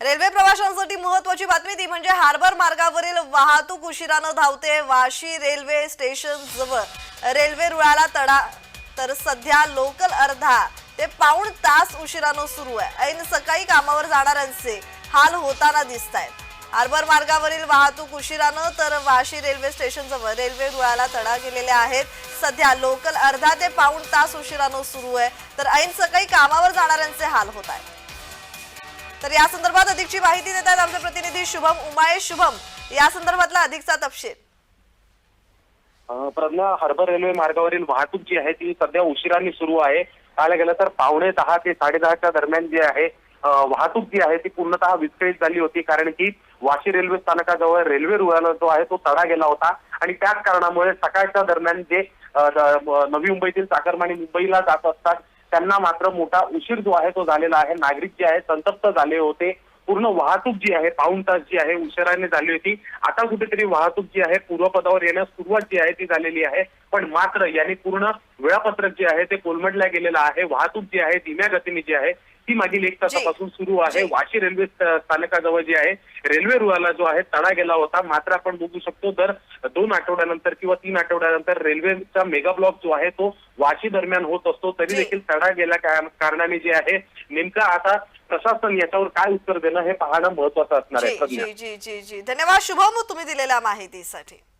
Railway प्रवाशांसाठी महत्वाची बातमी ती म्हणजे हार्बर मार्गावरील वाहतूक उशिरानं धावते वाशी रेल्वे स्टेशन जवळ. रेल्वे रुळाला तडा तर सध्या लोकल अर्धा ते पाऊण तास उशिरानं सुरू आहे. ऐन सकाळी कामावर जाणाऱ्यांचे हाल होताना दिसत आहेत हार्बर मार्गावरील वाहतूक उशिरानं तर वाशी रेल्वे स्टेशन जवळ रेल्वे रुळाला तडा गेलेले आहेत. सध्या लोकल अर्धा ते पाऊण तास उशिरानं सुरू आहे. तर ऐन सकाळी कामावर जाणाऱ्यांचे हाल होत आहेत तर या संदर्भात अधिकची माहिती देत आहेत आमचे प्रतिनिधी शुभम उमाळे शुभम. या संदर्भातला अधिकचा तपशील. प्रज्ञा हार्बर रेल्वे मार्गावरील वाहतूक जी आहे ती सध्या उशिराने सुरू आहे. पाहायला गेलं तर पावणे दहा ते साडेदहाच्या दरम्यान जी आहे वाहतूक जी आहे ती पूर्णतः विस्कळीत झाली होती. कारण की वाशी रेल्वे स्थानकाजवळ रेल्वे रुळाला जो आहे तो तडा गेला होता. आणि त्याच कारणामुळे सकाळच्या दरम्यान जे नवी मुंबईतील चाकरमानी मुंबईला जात असतात त्यांना मात्र मोठा उशीर जो आहे तो झालेला आहे. नागरिक जे आहे संतप्त झाले होते. पूर्ण वाहतूक जी आहे पाऊण तास जी आहे उशिराने झाली होती. आता कुठेतरी वाहतूक जी आहे पूर्वपदावर येण्यास सुरुवात जी आहे ती झालेली आहे. पण मात्र यांनी पूर्ण वेळापत्रक जे आहे ते कोलमडल्या गेलेलं आहे. वाहतूक जी आहे धीम्या गतीने जी आहे ती मागील एक तासापासून सुरू आहे. वाशी रेल्वे स्थानकाजवळ जी आहे रेल्वे रुळाला जो आहे तडा गेला होता. मात्र आपण बघू शकतो दर दोन आठवड्यानंतर किंवा तीन आठवड्यानंतर रेल्वेचा मेगा ब्लॉक जो आहे तो वाशी दरम्यान होत असतो तरी. देखील तडा गेल्या कार- कारणाने जे आहे नेमकं आता प्रशासन याच्यावर काय उत्तर देणं हे पाहणं महत्वाचं असणार आहे जी प्रज्ञा. जी जी जी जी धन्यवाद शुभम तुम्ही दिलेल्या माहितीसाठी